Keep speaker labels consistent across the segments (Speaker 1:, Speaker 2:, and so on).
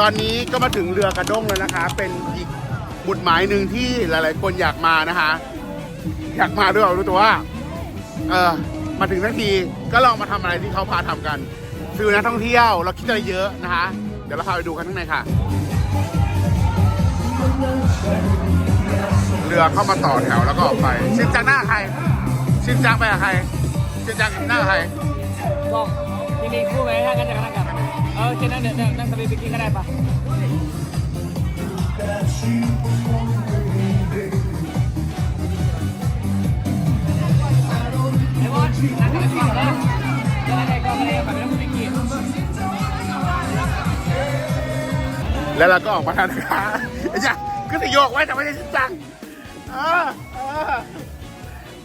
Speaker 1: ตอนนี้ก็มาถึงเรือกระด้งแล้วนะคะ เป็นอีกบุดหมายหนึ่งที่หลาย ๆ คนอยากมานะคะ อยากมาด้วยหรอรู้ตัวว่าเออมาถึงทันทีก็ลองมาทำอะไรที่เขาพาทำกันฟิลนักท่องเที่ยวเราคิดอะไรเยอะนะคะ เดี๋ยวเราพาไปดูกันข้างในค่ะ เรือเข้ามาต่อแถวแล้วก็ออกไป ชินจังหน้าใคร ชินจังไปกับใคร ชินจังหน้าใคร
Speaker 2: บอกจริงๆคู่ไหมถ้ากันจะนั่งกัน ออแค่นั้นเดี๋ยวนั่งสบายไปกินก็ได้ปะไอ้บอสนั่งกันก่อนนะจะได้ก็ไม่ได้แบบไม่ต้องไปกิน
Speaker 1: แล้วเราก็ออกมาทานนะคะไอ้จ้ะก็จะโยกไว้แต่ไม่ใช่ชินจังเออเออ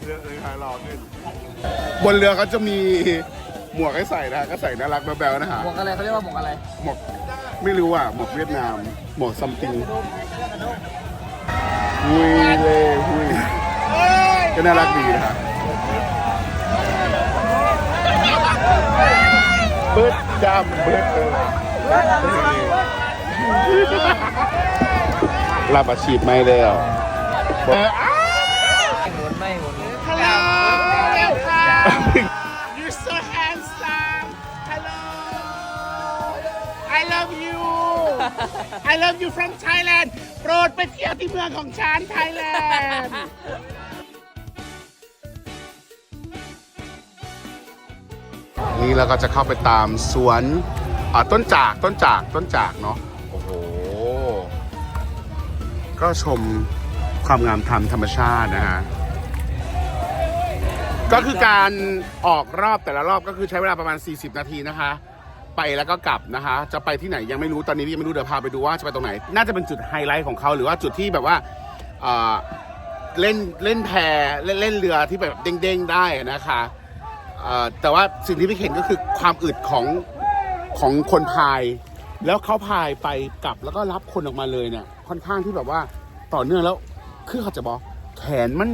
Speaker 1: เรือเรือคลายรอขึ้นบนเรือเขาจะมี หมวกให้ใส่นะฮะก็ใส่น่ารักแบ๊วๆนะฮะ
Speaker 2: หมวกอะไรเขาเรียกว่าหมวกอะไร
Speaker 1: หมวกไม่รู้อะหมวกเวียดนาม หมวกซัมติงหุยเลยหุยก็น่ารักดีนะฮะเบิร์ดดำเบิร์ดเออรับอาชีพไม่แล้วเอออ้าว
Speaker 2: หมุนไม่หมุน
Speaker 1: Hello I love you from Thailand โปรดไปเที่ยวที่เมืองของฉัน Thailand นี่เราก็จะเข้าไปตามสวนอ่าต้นจากต้นจากต้นจากเนาะโอ้โห ก็ชมความงามธรรมธรรมชาตินะฮะ ก็คือการออกรอบแต่ละรอบก็คือใช้เวลาประมาณ 40 นาทีนะคะ ไปแล้วก็กลับนะคะ จะไปที่ไหนยังไม่รู้ตอนนี้ยังไม่รู้เดี๋ยวพาไปดูว่าจะไปตรงไหน น่าจะเป็นจุดไฮไลท์ของเขาหรือว่าจุดที่แบบว่าเอ่อเล่นเล่นแพเล่นเล่นเรือที่แบบเด้งๆได้นะคะแต่ว่าสิ่งที่พี่เห็นก็คือความอึดของของคนพาย แล้วเขาพายไปกลับแล้วก็รับคนออกมาเลยเนี่ย ค่อนข้างที่แบบว่าต่อเนื่องแล้วคือเขาจะบอกแขนมัน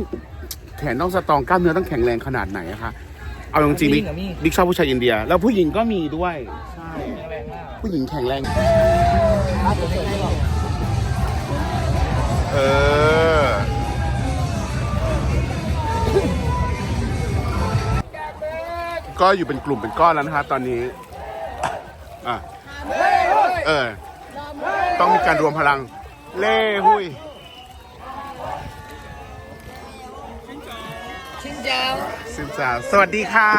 Speaker 1: แขนต้องสตรองกล้ามเนื้อต้องแข็งแรงขนาดไหนอะคะ เอาจริงๆบิ๊กบิ๊กชอบผู้ชายอินเดีย แล้วผู้หญิงก็มีด้วย
Speaker 2: ใช่แรงมาก
Speaker 1: ผู้หญิงแข็งแรง เออ ก็อยู่เป็นกลุ่มเป็นก้อนแล้วนะฮะตอนนี้ อะ เออ ต้องมีการรวมพลัง เล่หุย
Speaker 2: ชินเจ้า
Speaker 1: สินสาวสวัสดีค่ะ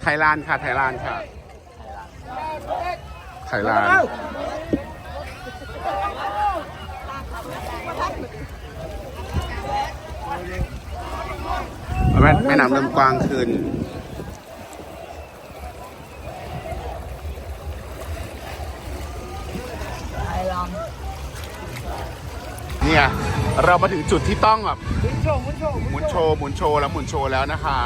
Speaker 1: ไทยลานด์ค่ะ ไทยลานด์ค่ะ ไทยลานด์แม่แม่น้ำเริ่มกว้างขึ้น
Speaker 2: ไทยล
Speaker 1: เนี่ย เรามาถึงจุดที่ต้องแบบำ
Speaker 2: มุนโชว์มุนโชว์
Speaker 1: หมุนโชว์หมุนโชว์แล้วหมุนโชว์แล้วนะคะ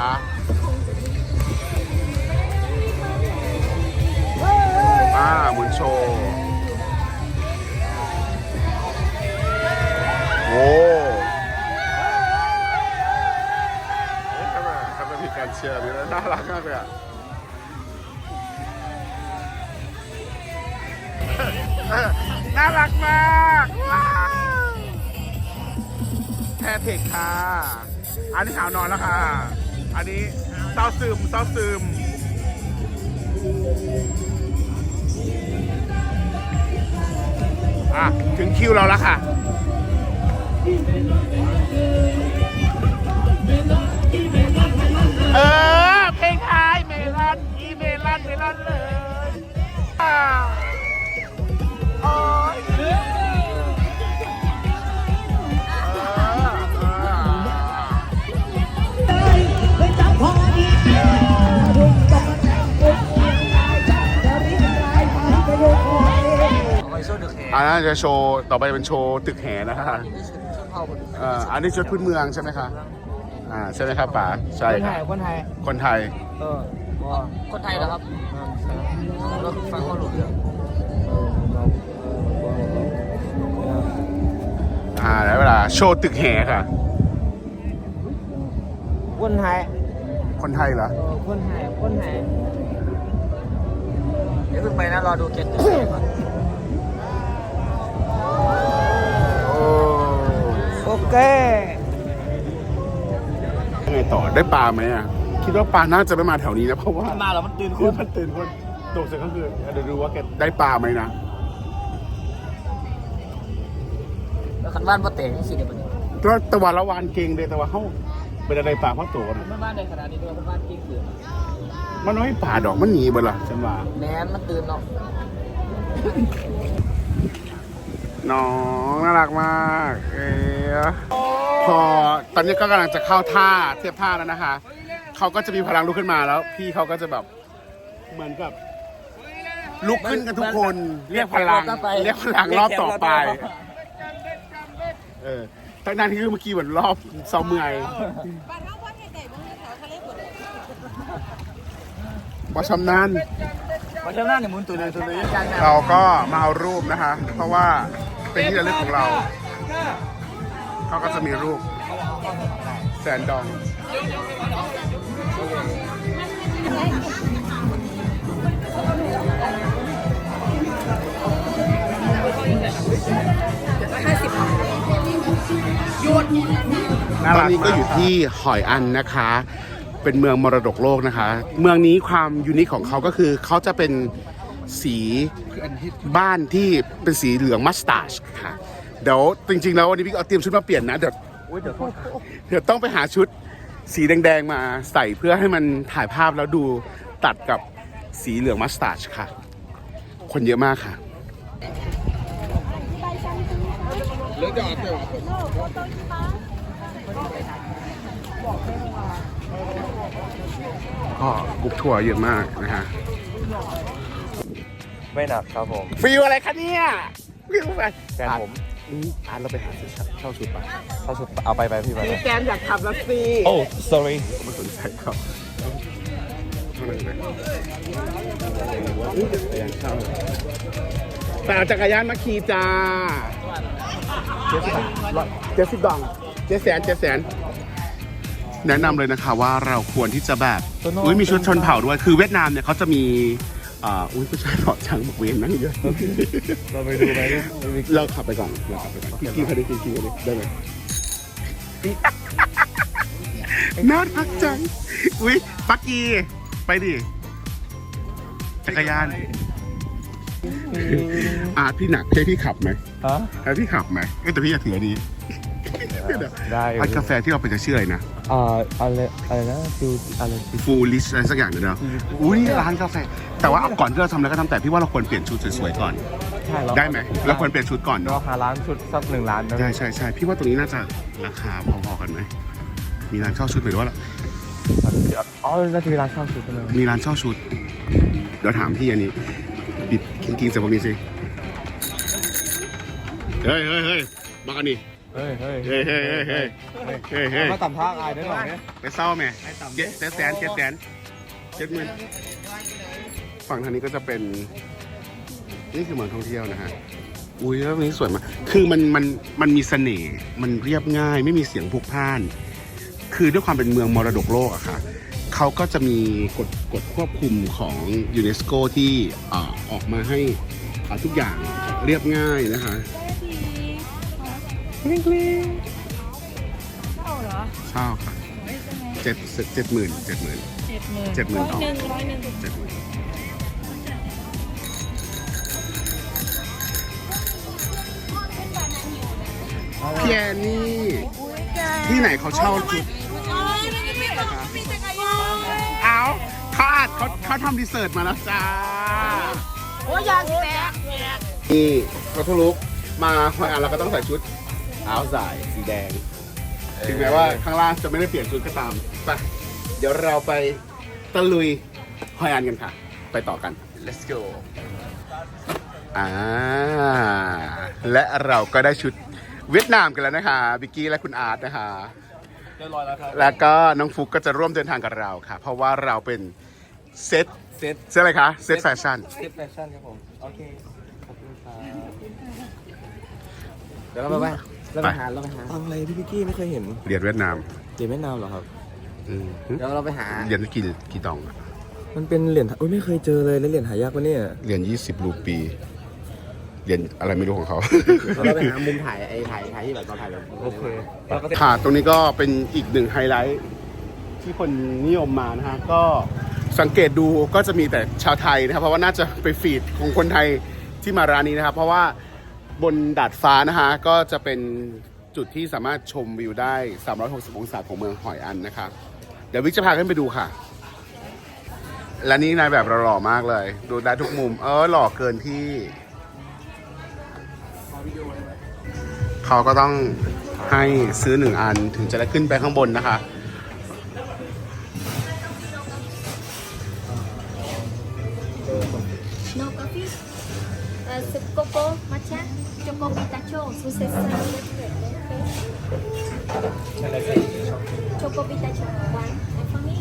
Speaker 1: อ่าหมุนโชว์โอ้เอ๊ะทำไมทำไมมีการเชียร์แบบนี้แล้วน่ารักมากเลยอะน่ารักมากว้าว แพเทคค่ะ อันนี้สาวนอนแล้วค่ะ อันนี้เศร้าซึมเศร้าซึม อะ ถึงคิวเราแล้วค่ะ เออ เพลงไทยเมลอนอีเมลอนเมลอนเลยอ้า นนั้นจะโชว์ต่อไปเป็นโชว์ตึกแห่นะฮะ
Speaker 2: เข้าคน
Speaker 1: เอ่ออันนี้ชุดพื้นเมืองใช่ไหมคะอ่าใช่ไหมครับป๋าใช่
Speaker 2: คน
Speaker 1: ค
Speaker 2: ไท
Speaker 1: รั
Speaker 2: ย
Speaker 1: บ
Speaker 2: คนไทย
Speaker 1: คนไทย
Speaker 2: เออคนไทยเหรอครับเราฟังเขาหลุดเลย
Speaker 1: อ่าแล้วเวลาโชว์ตึกแห่ค่ะ
Speaker 2: คนไทย
Speaker 1: คนไทยเหรอ
Speaker 2: เออคนไทยคนไทยเดี๋ยวเพิ่งไปนะรอดูเกตก่อน
Speaker 1: โอ้
Speaker 2: โอ เค
Speaker 1: ยังไงต่อได้ปลาไหมอะ คิดว่าปลาน่าจะไม่มาแถวนี้นะเพราะว่า
Speaker 2: มันมาแล้วมันตื่น
Speaker 1: คื
Speaker 2: คุ
Speaker 1: อ
Speaker 2: ณ
Speaker 1: มันตื่นคนตกเสร็จก็คือเดี๋ยวดูว่าแกได้ปลาไหมนะ
Speaker 2: แล้วคันบ้านพ่อเต๋ให้สิเดี๋ยวมัน
Speaker 1: ก็ตะวันละวานเก่งเลยแต่ว่าเขาเป็นอะไรปลาเพราะตัวนะ
Speaker 2: มันบ้านในขนาดนี้ด้วยมันบ้านจริงคือ
Speaker 1: มันน้อยป่าดอกมันหนีเบ่ล่ะฉันว่า
Speaker 2: แม้นมันตื่นเนาะ
Speaker 1: น้องน่ารักมากเอ้ยพอตอนนี้ก็กำลังจะเข้าท่าเทียบท่าแล้วนะคะ เขาก็จะมีพลังลุกขึ้นมาแล้ว พี่เขาก็จะแบบเหมือนกับลุกขึ้นกันทุกคนเรียกพลังเรียกพลังรอบต่อไป เออตั้งนั้นที่เมื่อกี้เหมือนรอบซ้อมเมื่อย
Speaker 3: บ้านเฮาวัดใหญ่ๆเบิ่งแถวทะเลหมดเลย
Speaker 1: บอชำนาญ
Speaker 2: พอเช้าหน้าเนี่ยมุนตื่นเลยตื่นเลยจังนะ
Speaker 1: เราก็มาเอารูปนะคะ เพราะว่า เป็นที่ระลึกของเรา เขาก็จะมีรูปแสนดองตอนนี้ก็อยู่ที่หอยอันนะคะ เป็นเมืองมรดกโลกนะคะ เมืองนี้ความยูนิคของเขาก็คือเขาจะเป็น สีบ้านที่เป็นสีเหลืองมัสตาร์ดค่ะเดี๋ยวจริง ๆ แล้ววันนี้พี่เอาเตรียมชุดมาเปลี่ยนนะเดี๋ยวเดี๋ยวต้องไปหาชุดสีแดง ๆ มาใส่เพื่อให้มันถ่ายภาพแล้วดูตัดกับสีเหลืองมัสตาร์ดค่ะ คนเยอะมากค่ะก็กรุ๊ปทัวร์เยอะมากนะฮะ
Speaker 4: ไม่หนักครับผม
Speaker 1: ฟิลอะไรคะเนี่ยฟิลอะไร
Speaker 4: แฟนผม
Speaker 1: อืมอ่านเราไปหาซื้อเช่าชุดปะ
Speaker 4: เข้าสุดเอาไปไปพี่ไป
Speaker 1: พี่แกนอยากทำละสิ
Speaker 4: โอ้ sorry
Speaker 1: ไม่สนใจเขาเท่านั้นเลยอุ๊ยจักรยานเช่าแต่เอาจักรยานมาขี่จ้าเจ็ดสิบดองเจ็ดแสนเจ็ดแสนแนะนำเลยนะคะว่าเราควรที่จะแบบ
Speaker 4: ตัวโน้ต
Speaker 1: อุ้ยมีชุดชนเผ่าด้วย คือเวียดนามเนี่ยเขาจะมี อ่าอุ้ยผู้ชายหล่อจังบอกเวนนั่งเยอะ
Speaker 4: เราไปดูไหม
Speaker 1: เราขับไปก่อนเราขับไปก่อนกินกินเขาดิกินกินเขาดิได้ไหมน่ารักจัง อุ้ยปักกี้ไปดิจักรยานอาพี่หนักให้พี่ขับไหม
Speaker 4: ฮะ
Speaker 1: ให้พี่ขับไหมเอ้ยแต่พี่อยากถืออันนี้
Speaker 4: ได้
Speaker 1: ร้านกาแฟที่เราไปจะชื่ออะไรนะ
Speaker 4: อ่าอะไรอะไรนะฟิวอะไรฟิว
Speaker 1: ฟูลิชอะไรสักอย่างเดี๋ยวนะอุ้ยนี่ร้านกาแฟ แต่ว่าก่อนที่เราทำอะไรก็ทำแต่พี่ว่าเราควรเปลี่ยนชุดสวยๆก่อน
Speaker 4: ใช่เรา
Speaker 1: ได้ไหมเราควรเปลี่ยนชุดก่อน
Speaker 4: เรา
Speaker 1: เนาะ
Speaker 4: หาร้านชุดสักหนึ่งร้านนะ
Speaker 1: ใช่ใช่ใช่พี่ว่าตรงนี้น่าจะราคาพอๆกันไหมมีร้านเช่าชุดหรือว่า
Speaker 4: อ๋อน่าจะมีร้านเช่าชุดใช่ไหม
Speaker 1: มีร้านเช่าชุดเดี๋ยวถามพี่อันนี้ปิดกิ้งกิ้งๆใส่พวกนี้สิเฮ้ยเฮ้ยเฮ้ยมากันนี่
Speaker 4: เฮ้ยเฮ้ย
Speaker 1: เฮ้ยเฮ้ยเฮ้ยเฮ้ยเฮ้ยเฮ้ย
Speaker 4: มาต่ำท่าอายได้หน่อยเนี่ย
Speaker 1: ไปเศร้าไหมเจ็ดแสนเจ็ดแสนเจ็ดหมื่นฝั่งทางนี้ก็จะเป็น นี่คือเมืองท่องเที่ยวนะฮะอุ้ยแล้วนี้สวยมากคือมันมันมันมีเสน่ห์มันเรียบง่าย ไม่มีเสียงพลุกพล่าน คือด้วยความเป็นเมืองมรดกโลกอะค่ะเขาก็จะมีกฎกฎควบคุมของยูเนสโกที่อ่าออกมาให้อ่าทุกอย่างเรียบง่ายนะคะ
Speaker 3: เท่าเหรอ
Speaker 1: เช่าค่ะเจ็ดเจ็ดหมื่นเจ็ดหมื่น
Speaker 3: เจ็ดหมื่น
Speaker 1: เจ็ดหมื่นดอก
Speaker 3: หนึ่งร้อยหนึ่ง
Speaker 1: เจ็ดหมื่นพี่แอนนี่ที่ไหนเขาเช่าชุด
Speaker 3: โอ้าน
Speaker 1: เอาเขาอาจเขาเขาทำรีเสิร์ชมาแล้วจ้า
Speaker 3: โอ้ยยางแตก
Speaker 1: นี่เขาทุลุกมาหอยอันเราก็ต้องใส่ชุด อาใส่สีแดง ถึงแม้ว่าข้างล่างจะไม่ได้เปลี่ยนชุดก็ตามไปเดี๋ยวเราไปตะลุยหอยอันกันค่ะ ไปต่อกัน
Speaker 4: let's go
Speaker 1: อ่า และเราก็ได้ชุดเวียดนามกันแล้วนะคะ บิกกี้และคุณอาร์ตนะคะ
Speaker 4: เรียบร้อยแล้วครับ
Speaker 1: แล้วก็น้องฟุกก็จะร่วมเดินทางกับเราค่ะ เพราะว่าเราเป็นเซต
Speaker 4: เซ็ต
Speaker 1: เซตอะไรคะ เซตแฟชั่น
Speaker 4: เซ็ตแฟชั่นครับผม โอเค ขอบคุณครับ เดี๋ยวเราไปไป
Speaker 2: เราไปหาเราไปหา
Speaker 4: ฟังอะไรพี่พิกกี้ไม่เคยเห็น
Speaker 1: เรียนเวียดนาม
Speaker 4: เจไม่นาวเหรอครับ
Speaker 1: อืม
Speaker 2: เดี๋ยวเราไปหา
Speaker 1: เรียนกี่กี่ดองอะ
Speaker 4: มันเป็นเหรียญอุ้ยไม่เคยเจอเลยแล้วเหรียญหายากปะเนี่ย
Speaker 1: เหรียญ20รูปีเหรียญอะไรไม่รู้ของเขา
Speaker 4: เราไปหามุมถ่ายไอ้ถ่ายถ่ายที่แบบตอนถ่ายแบบโอเคแล้วก็
Speaker 1: ค่ะตรงนี้ก็เป็นอีกหนึ่งไฮไลท์ที่คนนิยมมานะฮะก็สังเกตดูก็จะมีแต่ชาวไทยนะครับเพราะว่าน่าจะไปฟีดของคนไทยที่มาร้านนี้นะครับเพราะว่า บนดาดฟ้านะฮะก็จะเป็นจุดที่สามารถชมวิวได้ 360 องศาของเมืองหอยอันนะครับเดี๋ยววิกจะพาขึ้นไปดูค่ะ และนี่นายแบบเราหล่อมากเลย ดูได้ทุกมุม เออหล่อเกินที่เขาก็ต้องให้ซื้อหนึ่งอันถึงจะได้ขึ้นไปข้างบนนะคะ
Speaker 5: Uh, sip coco matcha, choco pitacho, successor. Choco pitacho, one. And for me?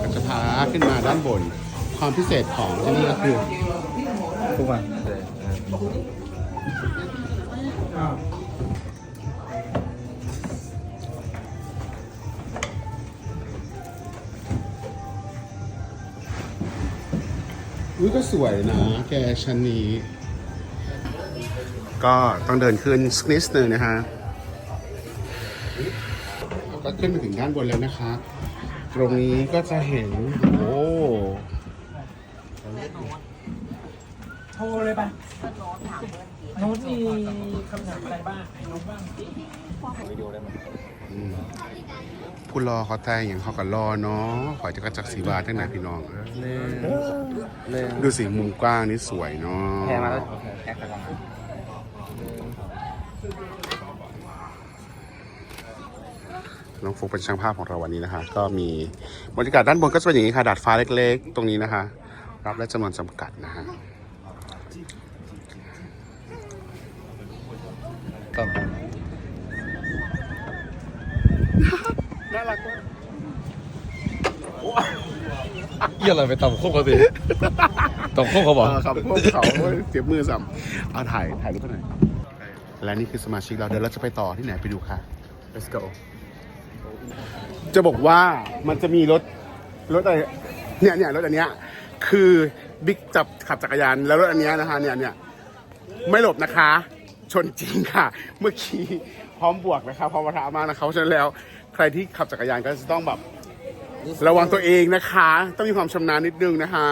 Speaker 1: ก็จะพาขึ้นมาด้านบน ความพิเศษของที่นี่ก็คือ
Speaker 4: ทุกวันเลย
Speaker 1: อุ้ยก็สวยนะ แกชั้นนี้ ก็ต้องเดินขึ้นสักนิดนึงนะฮะก็ขึ้นมาถึงด้านบนแล้วนะคะ ตรงนี้ก็จะเห็น โอ้
Speaker 2: โทรเลย ป่ะโน้ตมีคำถามอะไรบ้างโน้ตบ้าง
Speaker 1: อืมผู้รอเขาแต่งอย่างเขาก็รอเนาะขอจะกระจักสีบาทั้งไหนพี่น้องเออ
Speaker 4: เนเล่น
Speaker 1: ดูสิมุมกว้างนี่สวยเนาะ
Speaker 4: แพ้มาแล้วแพ้ไปก่อน
Speaker 1: น้องฟุกเป็นช่างภาพของเราวันนี้นะคะ ก็มีบรรยากาศด้านบนก็จะเป็นอย่างนี้ค่ะดาดฟ้าเล็กๆ ตรงนี้นะคะ รับและจำนวนจำกัดนะฮะ
Speaker 4: ต่อ
Speaker 1: น่ารักมาก
Speaker 4: เยี่ยอะไรไปต่ำโคกเขาสิต่ำโคกเขาบอก
Speaker 1: ครับพวกเขาเจ็บมือสัมเอาถ่ายถ่ายรูปกันหน่อยและนี่คือสมาชิกเราเดี๋ยวเราจะไปต่อที่ไหนไปดูค่ะ
Speaker 4: let's go
Speaker 1: จะบอกว่ามันจะมีรถรถอะไรเนี่ยเนี่ยรถอันเนี้ยคือ บิ๊กจับขับจักรยานแล้วรถอันเนี้ยนะคะเนี่ยเนี่ยไม่หลบนะคะ ชนจริงค่ะ เมื่อกี้พร้อมบวกนะคะพร้อมปะทะมากนะคะเพราะฉะนั้นแล้วใครที่ขับจักรยานก็จะต้องแบบระวังตัวเองนะคะ ต้องมีความชำนาญนิดนึงนะคะ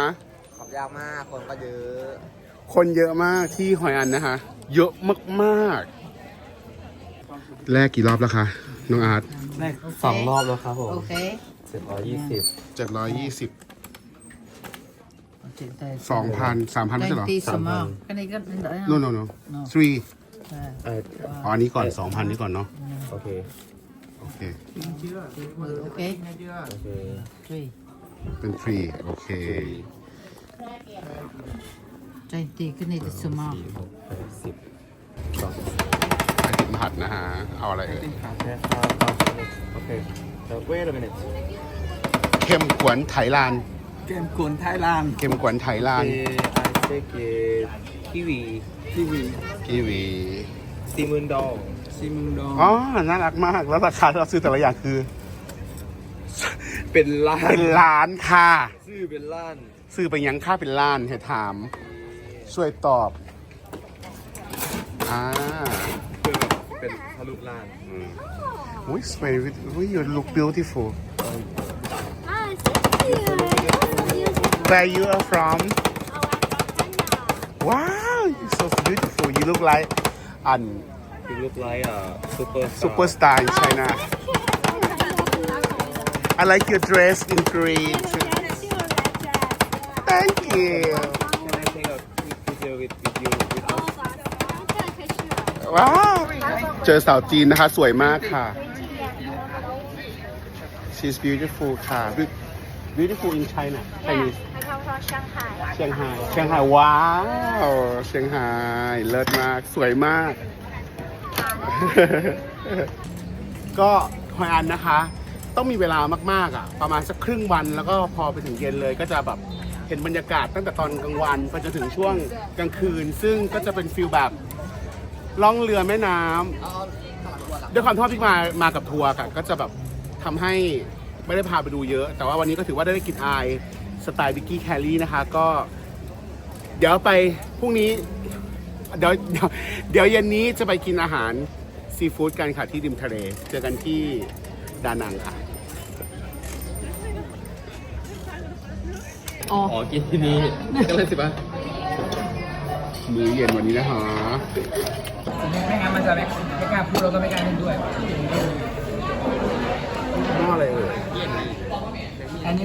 Speaker 4: ขับยากมากคนก็เยอะ
Speaker 1: คนเยอะมากที่หอยอันนะคะ เยอะมากๆแรกกี่รอบแล้วคะน้องอาร์ต
Speaker 4: สองรอบแล้วครับผม
Speaker 3: Okay.
Speaker 4: เจ็ดร้อยยี่สิบ
Speaker 1: เจ็ดร้อยยี่ สิบ
Speaker 3: Okay, thanks.
Speaker 1: สองพันสามพันไม่ใช่เหรอ
Speaker 3: Twenty semua. Kan ikan tidak ya?
Speaker 1: no no no three
Speaker 4: เออ
Speaker 1: อ๋ออันนี้ก่อนสองพันนี้ก่อนเนาะ
Speaker 4: โอเค
Speaker 1: โอเค
Speaker 3: Okay.
Speaker 4: โอเค
Speaker 3: Three.
Speaker 1: เป็น three โอเค
Speaker 3: Twenty. Kan itu semua.
Speaker 4: สี่หกแปดสิบสอง
Speaker 1: ไปถึงมหัดนะฮะ เอาอะไรเอ่ย
Speaker 4: โอเค wait a minute
Speaker 1: เข้มขวนไถลาน
Speaker 2: เกมกวนไทยแลนด์
Speaker 1: เข้มขวนไถลาน
Speaker 4: I take it kiwi
Speaker 2: ทีวี
Speaker 1: กีวี
Speaker 4: สี่หมื่นดอง
Speaker 2: ซิมดอง
Speaker 1: อ๋อ น่ารักมาก แล้วราคาที่เราซื้อแต่ละอย่างคือ
Speaker 4: เป็นล้า
Speaker 1: เป็นนล้านค่ะ
Speaker 4: ชื่อเป็นล้าน
Speaker 1: ซื้อไปยังค่าเป็นล้านให้ถาม ช่วยตอบ อ่า
Speaker 4: คือแบบเป็นทะลุล้าน
Speaker 1: อุ้ย very very you look beautiful
Speaker 5: Ah, thank you.
Speaker 1: where you are from
Speaker 5: Oh, I'm from China.
Speaker 1: wow you so beautiful you look like an
Speaker 4: you look like a super
Speaker 1: superstar in China I like your dress in green thank you
Speaker 4: Can I take a picture with, with you with us
Speaker 1: ว้าว เจอสาวจีนนะคะ สวยมากค่ะ she's beautiful ค่ะ Be- beautiful in China Chinese เชียงไฮ้เชียงไฮ้ว้าวเชียงไฮ้เลิศมากสวยมาก ก็ฮอยอันนะคะ ต้องมีเวลามากๆอะ ประมาณสักครึ่งวันแล้วก็พอไปถึงเย็นเลยก็จะแบบเห็นบรรยากาศตั้งแต่ตอนกลางวันไปจนถึงช่วงกลางคืน ซึ่งก็จะเป็นฟิลแบบล่องเรือแม่น้ำด้วยความที่ว่าพี่มามากับทัวร์ค่ะก็จะแบบทำให้ ไม่ได้พาไปดูเยอะ แต่ว่าวันนี้ก็ถือว่าได้กินอายสไตล์บิกกี้แคลรี่นะคะ ก็ เดี๋ยวไปพรุ่งนี้เดี๋ยวเดี๋ยวเดี๋ยวเย็นนี้จะไปกินอาหารซีฟู้ดกันค่ะที่ริมทะเล เจอกันที่ดานังค่ะ
Speaker 4: อ๋อกินที่นี่ก็เลยสิปะ
Speaker 1: มื้อเย็นวันนี้นะคะ
Speaker 2: ไม่งั้นมันจะไม่ไม่กล้าพูดแล้วก็ไม่กล้าเล่นด้วย
Speaker 1: หม้ออะไรเอ่ย
Speaker 2: อันนี้